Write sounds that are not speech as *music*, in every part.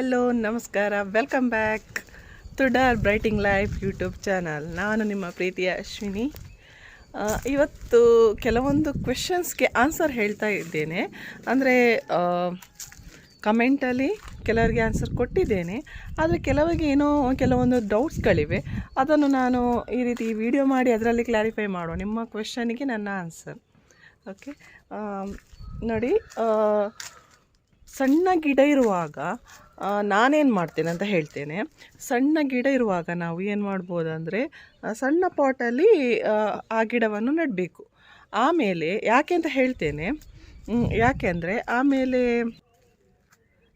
Hello, ನಮಸ್ಕಾರ. Welcome back to our brighting life YouTube channel ನಾನು ನಿಮ್ಮ ಪ್ರೀತಿಯ ಅಶ್ವಿನಿ. ಇವತ್ತು ಕೆಲವೊಂದು ಕ್ವೆಶನ್ಸ್ಗೆ ಆನ್ಸರ್ ಹೇಳ್ತಾ ಇದ್ದೇನೆ. ಅಂದರೆ ಕಮೆಂಟಲ್ಲಿ ಕೆಲವರಿಗೆ ಆನ್ಸರ್ ಕೊಟ್ಟಿದ್ದೇನೆ. ಆದರೆ, ಕೆಲವರಿಗೆ ಏನೋ ಕೆಲವೊಂದು ಡೌಟ್ಸ್ಗಳಿವೆ ಅದನ್ನು ನಾನು ಈ ರೀತಿ ವಿಡಿಯೋ ಮಾಡಿ ಅದರಲ್ಲಿ ಕ್ಲಾರಿಫೈ ಮಾಡುವ. ನಿಮ್ಮ ಕ್ವೆಶನಿಗೆ ನನ್ನ ಆನ್ಸರ್ ಓಕೆ ನೋಡಿ ಸಣ್ಣ ಗಿಡ ಇರುವಾಗ ನಾನೇನು ಮಾಡ್ತೇನೆ ಅಂತ ಹೇಳ್ತೇನೆ. ಸಣ್ಣ ಗಿಡ ಇರುವಾಗ ನಾವು ಏನು ಮಾಡ್ಬೋದಂದರೆ ಸಣ್ಣ ಪಾಟಲ್ಲಿ, ಆ ಗಿಡವನ್ನು ನೆಡಬೇಕು. ಆಮೇಲೆ ಯಾಕೆ ಅಂತ ಹೇಳ್ತೇನೆ ಯಾಕೆ ಅಂದರೆ ಆಮೇಲೆ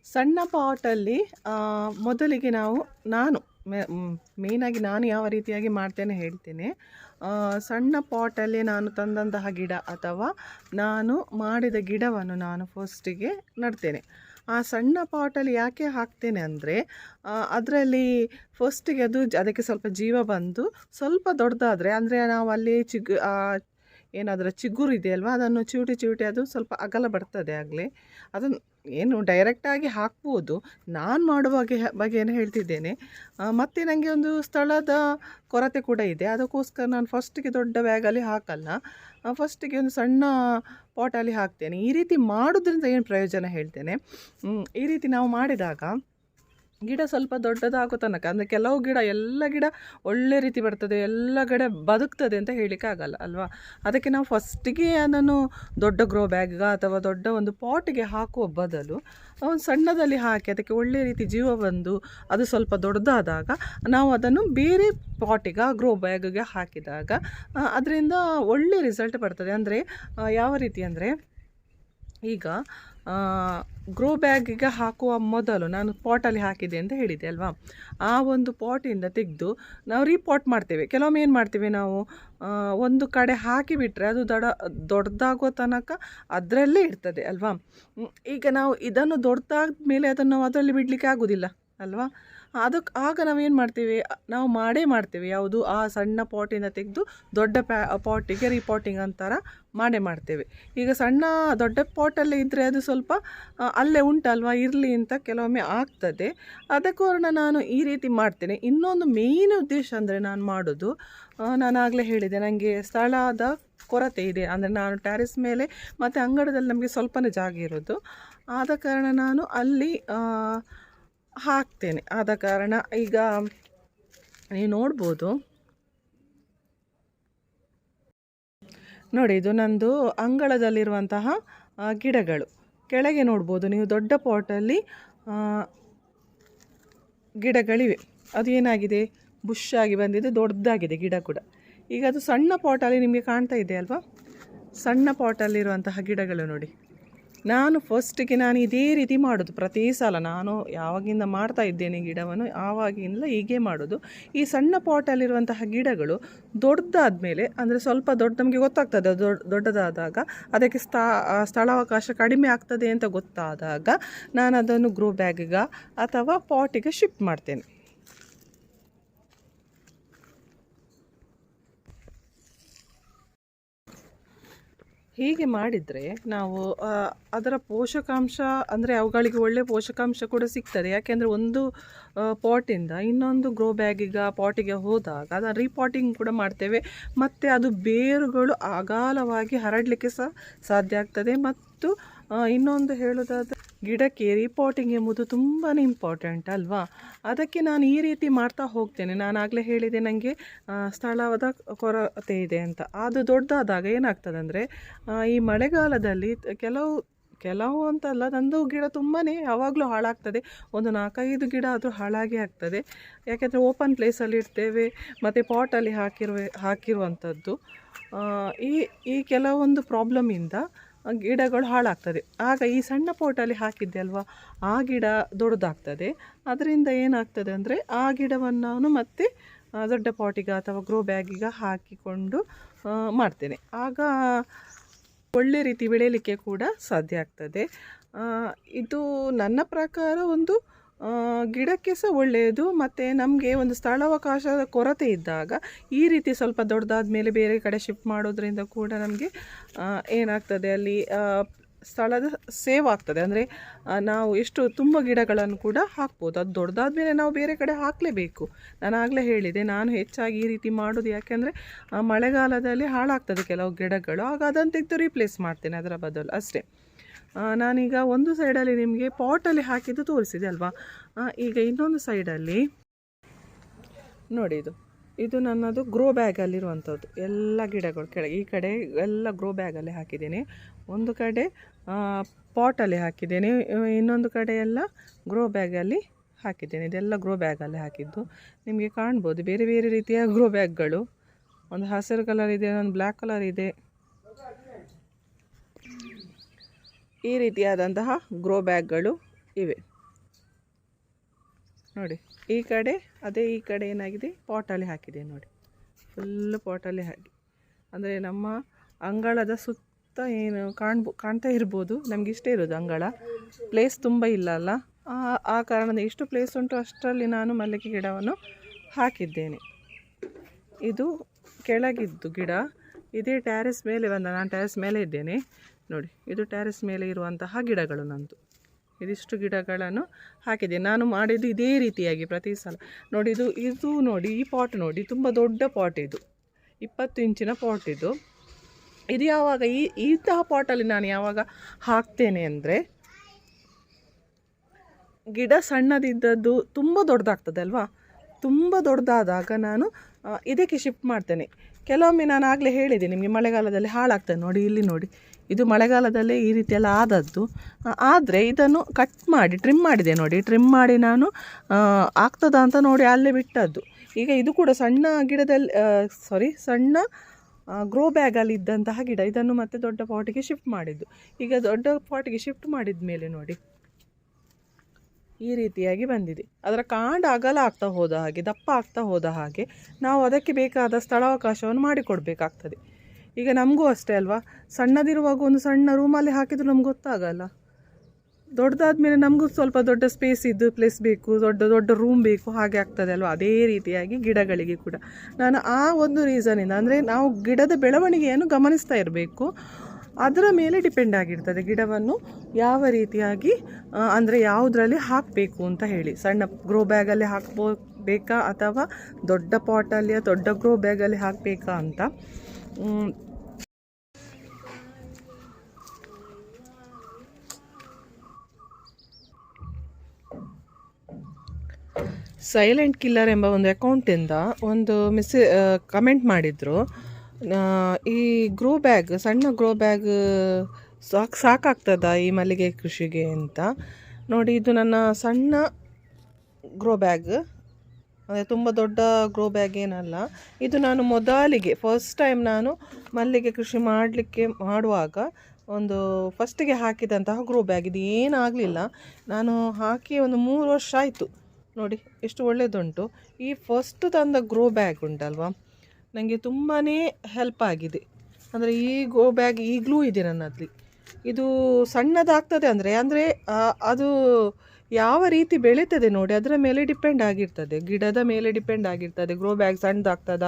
ಸಣ್ಣ ಪಾಟಲ್ಲಿ ಮೊದಲಿಗೆ ನಾವು, ನಾನು ಮೇಯ್ನಾಗಿ ನಾನು ಯಾವ ರೀತಿಯಾಗಿ ಮಾಡ್ತೇನೆ ಹೇಳ್ತೇನೆ ಸಣ್ಣ ಪಾಟಲ್ಲಿ ನಾನು ತಂದಂತಹ ಗಿಡ ಅಥವಾ ನಾನು ಮಾಡಿದ ಗಿಡವನ್ನು ನಾನು ಫಸ್ಟಿಗೆ ನಡ್ತೇನೆ. ಆ ಸಣ್ಣ ಪಾಟಲ್ಲಿ ಯಾಕೆ ಹಾಕ್ತೇನೆ ಅಂದರೆ ಅದರಲ್ಲಿ ಫಸ್ಟಿಗೆ ಅದು ಅದಕ್ಕೆ ಸ್ವಲ್ಪ ಜೀವ ಬಂದು ಸ್ವಲ್ಪ ದೊಡ್ಡದಾದರೆ, ಅಂದರೆ ನಾವು ಅಲ್ಲಿ ಚಿಗ್ ಏನಾದರೂ ಚಿಗುರು ಅಲ್ವಾ ಅದನ್ನು ಚಿವುಟಿ ಚಿವುಟಿ ಅದು ಸ್ವಲ್ಪ ಅಗಲ ಬರ್ತದೆ ಆಗಲೇ. ಅದನ್ನು ಏನು ಡೈರೆಕ್ಟಾಗಿ ಹಾಕ್ಬೋದು. ನಾನು ಮಾಡುವ ಬಗೆ ಬಗ್ಗೆ ಏನು ಹೇಳ್ತಿದ್ದೇನೆ ಮತ್ತು ನನಗೆ ಒಂದು ಸ್ಥಳದ ಕೊರತೆ ಕೂಡ ಇದೆ. ಅದಕ್ಕೋಸ್ಕರ ನಾನು ಫಸ್ಟಿಗೆ ದೊಡ್ಡ ಬ್ಯಾಗಲ್ಲಿ ಹಾಕಲ್ಲ. ಫಸ್ಟಿಗೆ ಒಂದು ಸಣ್ಣ ಪಾಟಲ್ಲಿ ಹಾಕ್ತೇನೆ. ಈ ರೀತಿ ಮಾಡೋದ್ರಿಂದ ಏನು ಪ್ರಯೋಜನ ಹೇಳ್ತೇನೆ? ಈ ರೀತಿ ನಾವು ಮಾಡಿದಾಗ ಗಿಡ ಸ್ವಲ್ಪ ದೊಡ್ಡದಾಗೋ ತನಕ, ಅಂದರೆ ಕೆಲವು ಗಿಡ, ಎಲ್ಲ ಗಿಡ ಒಳ್ಳೆ ರೀತಿ ಬರ್ತದೆ, ಎಲ್ಲ ಕಡೆ ಬದುಕ್ತದೆ ಅಂತ ಹೇಳಲಿಕ್ಕೆ ಆಗಲ್ಲ, ಅಲ್ವಾ? ಅದಕ್ಕೆ ನಾವು ಫಸ್ಟಿಗೆ ಅದನ್ನು ದೊಡ್ಡ ಗ್ರೋ ಬ್ಯಾಗ್ಗ ಅಥವಾ ದೊಡ್ಡ ಒಂದು ಪಾಟ್ಗೆ ಹಾಕುವ ಬದಲು ಒಂದು ಸಣ್ಣದಲ್ಲಿ ಹಾಕಿ ಅದಕ್ಕೆ ಒಳ್ಳೆ ರೀತಿ ಜೀವ ಬಂದು ಅದು ಸ್ವಲ್ಪ ದೊಡ್ಡದಾದಾಗ ನಾವು ಅದನ್ನು ಬೇರೆ ಪಾಟಿಗೆ ಗ್ರೋ ಬ್ಯಾಗ್ಗೆ ಹಾಕಿದಾಗ ಅದರಿಂದ ಒಳ್ಳೆ ರಿಸಲ್ಟ್ ಬರ್ತದೆ. ಅಂದರೆ ಯಾವ ರೀತಿ ಅಂದರೆ ಈಗ ಗ್ರೋ ಬ್ಯಾಗಿಗೆ ಹಾಕುವ ಮೊದಲು ನಾನು ಪಾಟಲ್ಲಿ ಹಾಕಿದೆ ಅಂತ ಹೇಳಿದೆ ಅಲ್ವಾ? ಆ ಒಂದು ಪಾಟಿಂದ ತೆಗೆದು ನಾವು ರೀಪಾಟ್ ಮಾಡ್ತೇವೆ. ಕೆಲವೊಮ್ಮೆ ಏನು ಮಾಡ್ತೇವೆ ನಾವು ಒಂದು ಕಡೆ ಹಾಕಿಬಿಟ್ರೆ ಅದು ದಡ ದೊಡ್ಡದಾಗೋ ತನಕ ಅದರಲ್ಲೇ ಇರ್ತದೆ ಅಲ್ವಾ? ಈಗ ನಾವು ಇದನ್ನು ದೊಡ್ಡದಾದ ಮೇಲೆ ಅದನ್ನು ಅದರಲ್ಲಿ ಬಿಡಲಿಕ್ಕೆ ಆಗೋದಿಲ್ಲ ಅಲ್ವಾ? ಅದಕ್ಕೆ ಆಗ ನಾವೇನು ಮಾಡ್ತೀವಿ? ನಾವು ಮಾಡೇ ಮಾಡ್ತೀವಿ. ಯಾವುದು? ಆ ಸಣ್ಣ ಪಾಟಿಂದ ತೆಗೆದು ದೊಡ್ಡ ಪ್ಯಾ ಪಾಟಿಗೆ ರೀಪಾಟಿಂಗ್ ಅಂತಾರ ಮಾಡೇ ಮಾಡ್ತೇವೆ. ಈಗ ಸಣ್ಣ, ದೊಡ್ಡ ಪಾಟಲ್ಲೇ ಇದ್ದರೆ ಅದು ಸ್ವಲ್ಪ ಅಲ್ಲೇ ಉಂಟಲ್ವಾ? ಇರಲಿ ಅಂತ ಕೆಲವೊಮ್ಮೆ ಆಗ್ತದೆ. ಅದಕ್ಕೋರ್ಣ ನಾನು ಈ ರೀತಿ ಮಾಡ್ತೇನೆ. ಇನ್ನೊಂದು ಮೇಯ್ನ್ ಉದ್ದೇಶ ಅಂದರೆ ನಾನು ಮಾಡೋದು ನಾನು ಆಗಲೇ ಹೇಳಿದೆ ನನಗೆ ಸ್ಥಳದ ಕೊರತೆ ಇದೆ. ಅಂದರೆ ನಾನು ಟ್ಯಾರಿಸ್ ಮೇಲೆ ಮತ್ತು ಅಂಗಡದಲ್ಲಿ ನಮಗೆ ಸ್ವಲ್ಪನೇ ಜಾಗ ಇರೋದು. ಆದ ಕಾರಣ ನಾನು ಅಲ್ಲಿ ಹಾಕ್ತೇನೆ. ಆದ ಕಾರಣ ಈಗ ನೀವು ನೋಡ್ಬೋದು. ನೋಡಿ, ಇದು ನಂದು ಅಂಗಳದಲ್ಲಿರುವಂತಹ ಗಿಡಗಳು. ಕೆಳಗೆ ನೋಡ್ಬೋದು. ನೀವು ದೊಡ್ಡ ಪಾಟಲ್ಲಿ ಗಿಡಗಳಿವೆ. ಅದು ಏನಾಗಿದೆ? ಬುಷ್ ಆಗಿ ಬಂದಿದೆ. ದೊಡ್ಡದಾಗಿದೆ ಗಿಡ ಕೂಡ. ಈಗ ಅದು ಸಣ್ಣ ಪಾಟಲ್ಲಿ ನಿಮಗೆ ಕಾಣ್ತಾ ಇದೆ ಅಲ್ವಾ? ಸಣ್ಣ ಪಾಟಲ್ಲಿರುವಂತಹ ಗಿಡಗಳು ನೋಡಿ. ನಾನು ಫಸ್ಟಿಗೆ ನಾನು ಇದೇ ರೀತಿ ಮಾಡೋದು. ಪ್ರತಿ ಸಲ ನಾನು ಯಾವಾಗಿಂದ ಮಾಡ್ತಾ ಇದ್ದೇನೆ ಗಿಡವನ್ನು, ಆವಾಗಿಂದ ಹೀಗೆ ಮಾಡೋದು. ಈ ಸಣ್ಣ ಪಾಟಲ್ಲಿರುವಂತಹ ಗಿಡಗಳು ದೊಡ್ಡದಾದ ಮೇಲೆ ಅಂದರೆ ಸ್ವಲ್ಪ ದೊಡ್ಡ, ನಮಗೆ ಗೊತ್ತಾಗ್ತದೆ ದೊಡ್ಡ, ದೊಡ್ಡದಾದಾಗ ಅದಕ್ಕೆ ಸ್ಥಾ ಸ್ಥಳಾವಕಾಶ ಕಡಿಮೆ ಆಗ್ತದೆ ಅಂತ ಗೊತ್ತಾದಾಗ ನಾನು ಅದನ್ನು ಗ್ರೋ ಬ್ಯಾಗ್ಗ ಅಥವಾ ಪಾಟಿಗೆ ಶಿಫ್ಟ್ ಮಾಡ್ತೇನೆ. ಹೀಗೆ ಮಾಡಿದರೆ ನಾವು ಅದರ ಪೋಷಕಾಂಶ, ಅಂದರೆ ಅವುಗಳಿಗೆ ಒಳ್ಳೆಯ ಪೋಷಕಾಂಶ ಕೂಡ ಸಿಗ್ತದೆ. ಯಾಕೆಂದರೆ ಒಂದು ಪಾಟಿಂದ ಇನ್ನೊಂದು ಗ್ರೋ ಬ್ಯಾಗಿಗೆ ಪಾಟಿಗೆ ಹೋದಾಗ ಅದನ್ನು ರೀಪಾಟಿಂಗ್ ಕೂಡ ಮಾಡ್ತೇವೆ. ಮತ್ತು ಅದು ಬೇರುಗಳು ಅಗಾಲವಾಗಿ ಹರಡಲಿಕ್ಕೆ ಸಹ ಸಾಧ್ಯ ಆಗ್ತದೆ. ಮತ್ತು ಇನ್ನೊಂದು ಹೇಳೋದಾದರೆ, ಗಿಡಕ್ಕೆ ರಿಪೋರ್ಟಿಂಗ್ ಎಂಬುದು ತುಂಬಾ ಇಂಪಾರ್ಟೆಂಟ್ ಅಲ್ವಾ? ಅದಕ್ಕೆ ನಾನು ಈ ರೀತಿ ಮಾಡ್ತಾ ಹೋಗ್ತೇನೆ. ನಾನು ಆಗಲೇ ಹೇಳಿದೆ ನನಗೆ ಸ್ಥಳವಾದ ಕೊರತೆ ಇದೆ ಅಂತ. ಅದು ದೊಡ್ಡದಾದಾಗ ಏನಾಗ್ತದೆ ಅಂದರೆ ಈ ಮಳೆಗಾಲದಲ್ಲಿ ಕೆಲವು ಕೆಲವು ಅಂತಲ್ಲ ನಂದು ಗಿಡ ತುಂಬಾ ಯಾವಾಗಲೂ ಹಾಳಾಗ್ತದೆ. ಒಂದು ನಾಲ್ಕೈದು ಗಿಡ ಆದರೂ ಹಾಳಾಗೇ ಆಗ್ತದೆ. ಯಾಕೆಂದರೆ ಓಪನ್ ಪ್ಲೇಸಲ್ಲಿ ಇರ್ತೇವೆ, ಮತ್ತು ಪಾಟಲ್ಲಿ ಹಾಕಿರುವ ಹಾಕಿರುವಂಥದ್ದು ಈ ಈ ಕೆಲವೊಂದು ಪ್ರಾಬ್ಲಮಿಂದ ಗಿಡಗಳು ಹಾಳಾಗ್ತದೆ. ಆಗ ಈ ಸಣ್ಣ ಪೋಟಲ್ಲಿ ಹಾಕಿದ್ದೆ ಅಲ್ವಾ? ಆ ಗಿಡ ದೊಡ್ಡದಾಗ್ತದೆ. ಅದರಿಂದ ಏನಾಗ್ತದೆ ಅಂದರೆ ಆ ಗಿಡವನ್ನು ನಾನು ಮತ್ತೆ ದೊಡ್ಡ ಪಾಟಿಗೆ ಅಥವಾ ಗ್ರೋ ಬ್ಯಾಗಿಗೆ ಹಾಕಿಕೊಂಡು ಮಾಡ್ತೇನೆ. ಆಗ ಒಳ್ಳೆ ರೀತಿ ಬೆಳೆಯಲಿಕ್ಕೆ ಕೂಡ ಸಾಧ್ಯ ಆಗ್ತದೆ. ಇದು ನನ್ನ ಪ್ರಕಾರ ಒಂದು ಗಿಡಕ್ಕೆ ಸಹ ಒಳ್ಳೆಯದು ಮತ್ತು ನಮಗೆ ಒಂದು ಸ್ಥಳಾವಕಾಶದ ಕೊರತೆ ಇದ್ದಾಗ ಈ ರೀತಿ ಸ್ವಲ್ಪ ದೊಡ್ಡದಾದ ಮೇಲೆ ಬೇರೆ ಕಡೆ ಶಿಫ್ಟ್ ಮಾಡೋದ್ರಿಂದ ಕೂಡ ನಮಗೆ ಏನಾಗ್ತದೆ ಅಲ್ಲಿ ಸ್ಥಳದ ಸೇವ್ ಆಗ್ತದೆ. ಅಂದರೆ ನಾವು ಎಷ್ಟು ತುಂಬ ಗಿಡಗಳನ್ನು ಕೂಡ ಹಾಕ್ಬೋದು. ಅದು ದೊಡ್ಡದಾದ ಮೇಲೆ ನಾವು ಬೇರೆ ಕಡೆ ಹಾಕಲೇಬೇಕು. ನಾನು ಆಗಲೇ ಹೇಳಿದೆ, ನಾನು ಹೆಚ್ಚಾಗಿ ಈ ರೀತಿ ಮಾಡೋದು ಯಾಕೆಂದರೆ ಮಳೆಗಾಲದಲ್ಲಿ ಹಾಳಾಗ್ತದೆ ಕೆಲವು ಗಿಡಗಳು. ಆಗ ಅದನ್ನು ತೆಗೆದು ರೀಪ್ಲೇಸ್ ಮಾಡ್ತೇನೆ ಅದರ ಬದಲು. ಅಷ್ಟೇ. ನಾನೀಗ ಒಂದು ಸೈಡಲ್ಲಿ ನಿಮಗೆ ಪಾಟಲ್ಲಿ ಹಾಕಿದ್ದು ತೋರಿಸಿದೆ ಅಲ್ವಾ? ಈಗ ಇನ್ನೊಂದು ಸೈಡಲ್ಲಿ ನೋಡಿ ಇದು. ಇದು ನನ್ನದು ಗ್ರೋ ಬ್ಯಾಗಲ್ಲಿರುವಂಥದ್ದು ಎಲ್ಲ ಗಿಡಗಳು ಕೆಳಗೆ ಈ ಕಡೆ ಎಲ್ಲ ಗ್ರೋ ಬ್ಯಾಗಲ್ಲಿ ಹಾಕಿದ್ದೀನಿ. ಒಂದು ಕಡೆ ಪಾಟಲ್ಲಿ ಹಾಕಿದ್ದೇನೆ. ಇನ್ನೊಂದು ಕಡೆ ಎಲ್ಲ ಗ್ರೋ ಬ್ಯಾಗಲ್ಲಿ ಹಾಕಿದ್ದೇನೆ. ಇದೆಲ್ಲ ಗ್ರೋ ಬ್ಯಾಗಲ್ಲಿ ಹಾಕಿದ್ದು. ನಿಮಗೆ ಕಾಣ್ಬೋದು. ಬೇರೆ ಬೇರೆ ರೀತಿಯ ಗ್ರೋ ಬ್ಯಾಗ್ಗಳು ಒಂದು ಹಸಿರು ಕಲರ್ ಇದೆ, ಒಂದು ಬ್ಲ್ಯಾಕ್ ಕಲರ್ ಇದೆ. ಈ ರೀತಿಯಾದಂತಹ ಗ್ರೋ ಬ್ಯಾಗ್ಗಳು ಇವೆ. ನೋಡಿ, ಈ ಕಡೆ, ಅದೇ ಈ ಕಡೆ ಏನಾಗಿದೆ? ಪಾಟಲ್ಲಿ ಹಾಕಿದೆ ನೋಡಿ. ಫುಲ್ಲು ಪಾಟಲ್ಲಿ ಹಾಕಿ. ಅಂದರೆ ನಮ್ಮ ಅಂಗಳದ ಸುತ್ತ ಏನು ಕಾಣ್ಬೋ, ಕಾಣ್ತಾ ಇರ್ಬೋದು. ನಮ್ಗೆ ಇಷ್ಟೇ ಇರೋದು ಅಂಗಳ. ಪ್ಲೇಸ್ ತುಂಬ ಇಲ್ಲ ಅಲ್ಲ. ಆ ಕಾರಣದ ಎಷ್ಟು ಪ್ಲೇಸ್ ಉಂಟು, ಅಷ್ಟರಲ್ಲಿ ನಾನು ಮಲ್ಲಿಗೆ ಗಿಡವನ್ನು ಹಾಕಿದ್ದೇನೆ. ಇದು ಕೆಳಗಿದ್ದು ಗಿಡ. ಇದೇ ಟ್ಯಾರಿಸ್ ಮೇಲೆ ಬಂದ, ನಾನು ಟ್ಯಾರಿಸ್ ಮೇಲೆ ಇದ್ದೇನೆ. ನೋಡಿ, ಇದು ಟ್ಯಾರಿಸ್ ಮೇಲೆ ಇರುವಂತಹ ಗಿಡಗಳು ನಂದು. ಇದಿಷ್ಟು ಗಿಡಗಳನ್ನು ಹಾಕಿದೆ. ನಾನು ಮಾಡಿದ್ದು ಇದೇ ರೀತಿಯಾಗಿ ಪ್ರತಿ ಸಲ. ನೋಡಿ, ಇದು ಇದು ನೋಡಿ, ಈ ಪಾಟ್ ನೋಡಿ, ತುಂಬ ದೊಡ್ಡ ಪಾಟ್ ಇದು. ಇಪ್ಪತ್ತು ಇಂಚಿನ ಪಾಟ್ ಇದು. ಇದು ಯಾವಾಗ, ಈ ಇಂತಹ ಪಾಟಲ್ಲಿ ನಾನು ಯಾವಾಗ ಹಾಕ್ತೇನೆ ಅಂದರೆ, ಗಿಡ ಸಣ್ಣದಿದ್ದದ್ದು ತುಂಬ ದೊಡ್ಡದಾಗ್ತದೆ ಅಲ್ವಾ? ತುಂಬ ದೊಡ್ಡದಾದಾಗ ನಾನು ಇದಕ್ಕೆ ಶಿಫ್ಟ್ ಮಾಡ್ತೇನೆ. ಕೆಲವೊಮ್ಮೆ ನಾನು ಆಗಲೇ ಹೇಳಿದೆ, ನಿಮಗೆ ಮಳೆಗಾಲದಲ್ಲಿ ಹಾಳಾಗ್ತದೆ ನೋಡಿ, ಇಲ್ಲಿ ನೋಡಿ. ಇದು ಮಳೆಗಾಲದಲ್ಲೇ ಈ ರೀತಿಯೆಲ್ಲ ಆದದ್ದು. ಆದರೆ ಇದನ್ನು ಕಟ್ ಮಾಡಿ ಟ್ರಿಮ್ ಮಾಡಿದೆ ನೋಡಿ. ಟ್ರಿಮ್ ಮಾಡಿ ನಾನು ಆಗ್ತದಾ ಅಂತ ನೋಡಿ ಅಲ್ಲೇ ಬಿಟ್ಟದ್ದು. ಈಗ ಇದು ಕೂಡ ಸಣ್ಣ ಗಿಡದಲ್ಲಿ ಸಾರಿ ಸಣ್ಣ ಗ್ರೋ ಬ್ಯಾಗಲ್ಲಿ ಇದ್ದಂತಹ ಗಿಡ. ಇದನ್ನು ಮತ್ತೆ ದೊಡ್ಡ ಪಾಟಿಗೆ ಶಿಫ್ಟ್ ಮಾಡಿದ್ದು. ಈಗ ದೊಡ್ಡ ಪಾಟಿಗೆ ಶಿಫ್ಟ್ ಮಾಡಿದ ಮೇಲೆ ನೋಡಿ, ಈ ರೀತಿಯಾಗಿ ಬಂದಿದೆ. ಅದರ ಕಾಂಡ ಅಗಲ ಆಗ್ತಾ ಹೋದ ಹಾಗೆ, ದಪ್ಪ ಆಗ್ತಾ ಹೋದ ಹಾಗೆ ನಾವು ಅದಕ್ಕೆ ಬೇಕಾದ ಸ್ಥಳಾವಕಾಶವನ್ನು ಮಾಡಿಕೊಡ್ಬೇಕಾಗ್ತದೆ. ಈಗ ನಮಗೂ ಅಷ್ಟೇ ಅಲ್ವಾ? ಸಣ್ಣದಿರುವಾಗ ಒಂದು ಸಣ್ಣ ರೂಮಲ್ಲಿ ಹಾಕಿದ್ರು ನಮ್ಗೆ ಗೊತ್ತಾಗಲ್ಲ. ದೊಡ್ಡದಾದ ಮೇಲೆ ನಮಗೂ ಸ್ವಲ್ಪ ದೊಡ್ಡ ಸ್ಪೇಸ್ ಇದ್ದು ಪ್ಲೇಸ್ ಬೇಕು, ದೊಡ್ಡ ದೊಡ್ಡ ರೂಮ್ ಬೇಕು, ಹಾಗೆ ಆಗ್ತದೆ ಅಲ್ವಾ? ಅದೇ ರೀತಿಯಾಗಿ ಗಿಡಗಳಿಗೆ ಕೂಡ. ನಾನು ಆ ಒಂದು ರೀಸನಿಂದ ಅಂದರೆ ನಾವು ಗಿಡದ ಬೆಳವಣಿಗೆಯನ್ನು ಗಮನಿಸ್ತಾ ಇರಬೇಕು. ಅದರ ಮೇಲೆ ಡಿಪೆಂಡ್ ಆಗಿರ್ತದೆ ಗಿಡವನ್ನು ಯಾವ ರೀತಿಯಾಗಿ ಅಂದರೆ ಯಾವುದರಲ್ಲಿ ಹಾಕಬೇಕು ಅಂತ ಹೇಳಿ. ಸಣ್ಣ ಗ್ರೋ ಬ್ಯಾಗಲ್ಲಿ ಹಾಕ್ಬೋ ಬೇಕಾ ಅಥವಾ ದೊಡ್ಡ ಪಾಟಲ್ಲಿ ದೊಡ್ಡ ಗ್ರೋ ಬ್ಯಾಗಲ್ಲಿ ಹಾಕಬೇಕಾ ಅಂತ. ಸೈಲೆಂಟ್ ಕಿಲ್ಲರ್ ಎಂಬ ಒಂದು ಅಕೌಂಟಿಂದ ಒಂದು ಮೆಸೇ ಕಮೆಂಟ್ ಮಾಡಿದರು. ಈ ಗ್ರೋ ಬ್ಯಾಗ್ ಸಣ್ಣ ಗ್ರೋ ಬ್ಯಾಗ್ ಸಾಕು, ಸಾಕಾಗ್ತದ ಈ ಮಲ್ಲಿಗೆ ಕೃಷಿಗೆ ಅಂತ. ನೋಡಿ, ಇದು ನನ್ನ ಸಣ್ಣ ಗ್ರೋ ಬ್ಯಾಗ್ ಅಂದರೆ ತುಂಬ ದೊಡ್ಡ ಗ್ರೋ ಬ್ಯಾಗ್ ಏನಲ್ಲ. ಇದು ನಾನು ಮೊದಲಿಗೆ ಫಸ್ಟ್ ಟೈಮ್ ನಾನು ಮಲ್ಲಿಗೆ ಕೃಷಿ ಮಾಡಲಿಕ್ಕೆ ಮಾಡುವಾಗ ಒಂದು ಫಸ್ಟಿಗೆ ಹಾಕಿದಂತಹ ಗ್ರೋ ಬ್ಯಾಗ್ ಇದು ಏನಾಗಲಿಲ್ಲ, ನಾನು ಹಾಕಿ ಒಂದು ಮೂರು ವರ್ಷ ಆಯಿತು. ನೋಡಿ, ಎಷ್ಟು ಒಳ್ಳೆಯದುಂಟು ಈ ಫಸ್ಟ್ ತಂದ ಗ್ರೋ ಬ್ಯಾಗ್ ಉಂಟಲ್ವಾ? ನನಗೆ ತುಂಬಾ ಹೆಲ್ಪ್ ಆಗಿದೆ. ಅಂದರೆ ಈ ಗ್ರೋ ಬ್ಯಾಗ್ ಈಗಲೂ ಇದೆ ನನ್ನಲ್ಲಿ ಇದು ಸಣ್ಣದಾಗ್ತದೆ ಅಂದರೆ ಅಂದರೆ ಅದು ಯಾವ ರೀತಿ ಬೆಳೀತದೆ ನೋಡಿ, ಅದರ ಮೇಲೆ ಡಿಪೆಂಡ್ ಆಗಿರ್ತದೆ. ಗಿಡದ ಮೇಲೆ ಡಿಪೆಂಡ್ ಆಗಿರ್ತದೆ. ಗ್ರೋ ಬ್ಯಾಗ್ ಸಣ್ಣದಾಗ್ತದ,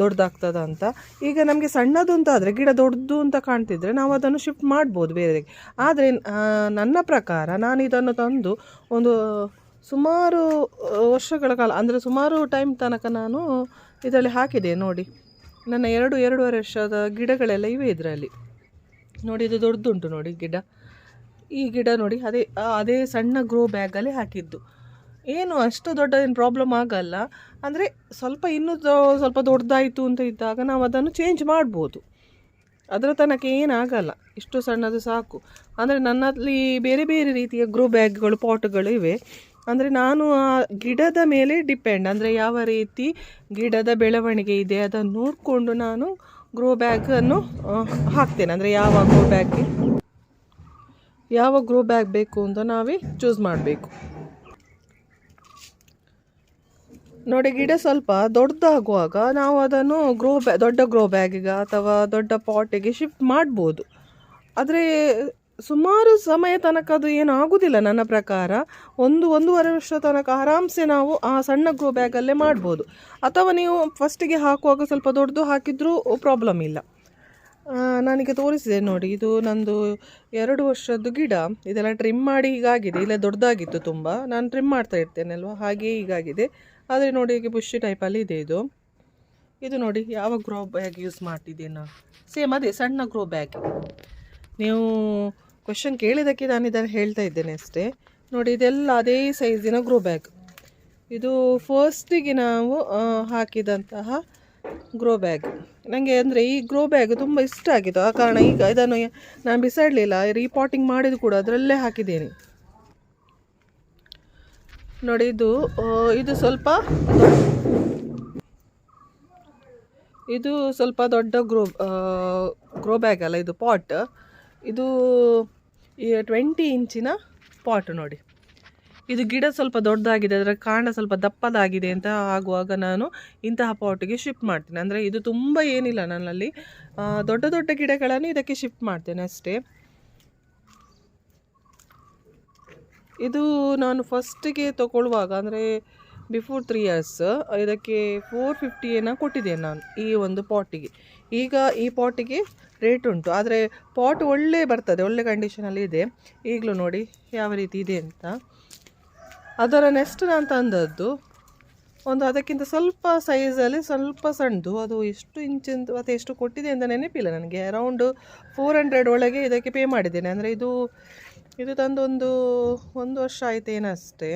ದೊಡ್ಡದಾಗ್ತದ ಅಂತ. ಈಗ ನಮಗೆ ಸಣ್ಣದು ಅಂತ ಆದರೆ, ಗಿಡ ದೊಡ್ಡದು ಅಂತ ಕಾಣ್ತಿದ್ರೆ ನಾವು ಅದನ್ನು ಶಿಫ್ಟ್ ಮಾಡ್ಬೋದು ಬೇರೆ ಆದರೆ ನನ್ನ ಪ್ರಕಾರ ನಾನು ಇದನ್ನು ತಂದು ಒಂದು ಸುಮಾರು ವರ್ಷಗಳ ಕಾಲ, ಅಂದರೆ ಸುಮಾರು ಟೈಮ್ ತನಕ ನಾನು ಇದರಲ್ಲಿ ಹಾಕಿದೆ ನೋಡಿ. ನನ್ನ ಎರಡು, ಎರಡೂವರೆ ವರ್ಷದ ಗಿಡಗಳೆಲ್ಲ ಇವೆ ಇದರಲ್ಲಿ. ನೋಡಿ ಇದು ದೊಡ್ಡದುಂಟು ನೋಡಿ ಗಿಡ. ಈ ಗಿಡ ನೋಡಿ, ಅದೇ ಅದೇ ಸಣ್ಣ ಗ್ರೋ ಬ್ಯಾಗಲ್ಲಿ ಹಾಕಿದ್ದು. ಏನು ಅಷ್ಟು ದೊಡ್ಡ ಏನು ಪ್ರಾಬ್ಲಮ್ ಆಗಲ್ಲ. ಅಂದರೆ ಸ್ವಲ್ಪ ಇನ್ನೂ ಸ್ವಲ್ಪ ದೊಡ್ಡದಾಯಿತು ಅಂತ ಇದ್ದಾಗ ನಾವು ಅದನ್ನು ಚೇಂಜ್ ಮಾಡ್ಬೋದು. ಅದರ ತನಕ ಏನಾಗಲ್ಲ. ಇಷ್ಟು ಸಣ್ಣದು ಸಾಕು. ಅಂದರೆ ನನ್ನಲ್ಲಿ ಬೇರೆ ಬೇರೆ ರೀತಿಯ ಗ್ರೋ ಬ್ಯಾಗ್ಗಳು ಪಾಟ್ಗಳು ಇವೆ. ಅಂದರೆ ನಾನು ಆ ಗಿಡದ ಮೇಲೆ ಡಿಪೆಂಡ್ ಅಂದರೆ ಯಾವ ರೀತಿ ಗಿಡದ ಬೆಳವಣಿಗೆ ಇದೆ ಅದನ್ನು ನೋಡಿಕೊಂಡು ನಾನು ಗ್ರೋ ಬ್ಯಾಗನ್ನು ಹಾಕ್ತೇನೆ. ಅಂದರೆ ಯಾವ ಗ್ರೋ ಬ್ಯಾಗ್ಗೆ ಯಾವ ಗ್ರೋ ಬ್ಯಾಗ್ ಬೇಕು ಅಂತ ನಾವೇ ಚೂಸ್ ಮಾಡಬೇಕು. ನೋಡಿ, ಗಿಡ ಸ್ವಲ್ಪ ದೊಡ್ಡದಾಗುವಾಗ ನಾವು ಅದನ್ನು ಗ್ರೋ ಬ್ಯಾ ದೊಡ್ಡ ಗ್ರೋ ಬ್ಯಾಗಿಗೆ ಅಥವಾ ದೊಡ್ಡ ಪಾಟಿಗೆ ಶಿಫ್ಟ್ ಮಾಡ್ಬೋದು. ಆದರೆ ಸುಮಾರು ಸಮಯ ತನಕ ಅದು ಏನೂ ಆಗೋದಿಲ್ಲ ನನ್ನ ಪ್ರಕಾರ. ಒಂದು ಒಂದೂವರೆ ವರ್ಷ ತನಕ ಆರಾಮ್ಸೆ ನಾವು ಆ ಸಣ್ಣ ಗ್ರೋ ಬ್ಯಾಗಲ್ಲೇ ಮಾಡ್ಬೋದು. ಅಥವಾ ನೀವು ಫಸ್ಟಿಗೆ ಹಾಕುವಾಗ ಸ್ವಲ್ಪ ದೊಡ್ಡದು ಹಾಕಿದರೂ ಪ್ರಾಬ್ಲಮ್ ಇಲ್ಲ. ನನಗೆ ತೋರಿಸಿದೆ ನೋಡಿ, ಇದು ನಂದು ಎರಡು ವರ್ಷದ್ದು ಗಿಡ. ಇದೆಲ್ಲ ಟ್ರಿಮ್ ಮಾಡಿ ಹೀಗಾಗಿದೆ, ಇಲ್ಲ ದೊಡ್ಡದಾಗಿತ್ತು ತುಂಬ. ನಾನು ಟ್ರಿಮ್ ಮಾಡ್ತಾ ಇರ್ತೇನೆ ಅಲ್ವಾ? ಹಾಗೆ ಹೀಗಾಗಿದೆ. ಆದರೆ ನೋಡಿ ಈಗ ಬುಷಿ ಟೈಪಲ್ಲಿ ಇದೆ ಇದು. ಇದು ನೋಡಿ, ಯಾವ ಗ್ರೋ ಬ್ಯಾಗ್ ಯೂಸ್ ಮಾಡ್ತಿದ್ದೀನಿ? ನಾನು ಸೇಮ್ ಅದೇ ಸಣ್ಣ ಗ್ರೋ ಬ್ಯಾಗ್ ನೀವು ಕ್ವಶನ್ ಕೇಳಿದ್ದಕ್ಕೆ ನಾನು ಇದನ್ನು ಹೇಳ್ತಾ ಇದ್ದೇನೆ ಅಷ್ಟೇ. ನೋಡಿ, ಇದೆಲ್ಲ ಅದೇ ಸೈಜಿನ ಗ್ರೋ ಬ್ಯಾಗ್ ಇದು ಫಸ್ಟಿಗೆ ನಾವು ಹಾಕಿದಂತಹ ಗ್ರೋ ಬ್ಯಾಗ್ ನನಗೆ ಅಂದರೆ ಈ ಗ್ರೋ ಬ್ಯಾಗ್ ತುಂಬ ಇಷ್ಟ ಆಗಿತ್ತು ಆ ಕಾರಣ ಈಗ ಇದನ್ನು ನಾನು ಬಿಸಾಡಲಿಲ್ಲ ರೀಪಾಟಿಂಗ್ ಮಾಡಿದ್ದು ಕೂಡ ಅದರಲ್ಲೇ ಹಾಕಿದ್ದೇನೆ. ನೋಡಿ, ಇದು ಇದು ಸ್ವಲ್ಪ ಇದು ಸ್ವಲ್ಪ ದೊಡ್ಡ ಗ್ರೋ ಗ್ರೋ ಬ್ಯಾಗ್ ಅಲ್ಲ, ಇದು ಪಾಟ್ ಇದು ಟ್ವೆಂಟಿ ಇಂಚಿನ ಪಾಟ್ ನೋಡಿ. ಇದು ಗಿಡ ಸ್ವಲ್ಪ ದೊಡ್ಡದಾಗಿದೆ, ಅದರ ಕಾಂಡ ಸ್ವಲ್ಪ ದಪ್ಪದಾಗಿದೆ ಅಂತ ಆಗುವಾಗ ನಾನು ಇಂತಹ ಪಾಟಿಗೆ ಶಿಫ್ಟ್ ಮಾಡ್ತೇನೆ. ಅಂದರೆ ಇದು ತುಂಬ ಏನಿಲ್ಲ ನನ್ನಲ್ಲಿ. ದೊಡ್ಡ ದೊಡ್ಡ ಗಿಡಗಳನ್ನು ಇದಕ್ಕೆ ಶಿಫ್ಟ್ ಮಾಡ್ತೇನೆ ಅಷ್ಟೇ. ಇದು ನಾನು ಫಸ್ಟಿಗೆ ತಗೊಳ್ಳುವಾಗ, ಅಂದರೆ ಬಿಫೋರ್ ತ್ರೀ ಇಯರ್ಸ್ ಇದಕ್ಕೆ ಫೋರ್ ಫಿಫ್ಟಿಯನ್ನು ಕೊಟ್ಟಿದ್ದೇನೆ ನಾನು ಈ ಒಂದು ಪಾಟಿಗೆ ಈಗ ಈ ಪಾಟಿಗೆ ರೇಟ್ ಉಂಟು. ಆದರೆ ಪಾಟ್ ಒಳ್ಳೆ ಬರ್ತದೆ, ಒಳ್ಳೆ ಕಂಡೀಷನಲ್ಲಿ ಇದೆ. ಈಗಲೂ ನೋಡಿ ಯಾವ ರೀತಿ ಇದೆ ಅಂತ. ಅದರ ನೆಕ್ಸ್ಟ್ ನಾನು ತಂದದ್ದು, ಒಂದು ಅದಕ್ಕಿಂತ ಸ್ವಲ್ಪ ಸೈಜಲ್ಲಿ ಸ್ವಲ್ಪ ಸಣ್ಣದು ಅದು ಎಷ್ಟು ಇಂಚಿಂದು ಅಥವಾ ಎಷ್ಟು ಕೊಟ್ಟಿದೆ ಅಂತ ನೆನಪಿಲ್ಲ ನನಗೆ. ಅರೌಂಡ್ ಫೋರ್ ಹಂಡ್ರೆಡ್ ಒಳಗೆ ಇದಕ್ಕೆ ಪೇ ಮಾಡಿದ್ದೇನೆ. ಅಂದರೆ ಇದು ಇದು ತಂದು ಒಂದು ಒಂದು ವರ್ಷ ಆಯ್ತೇನಷ್ಟೇ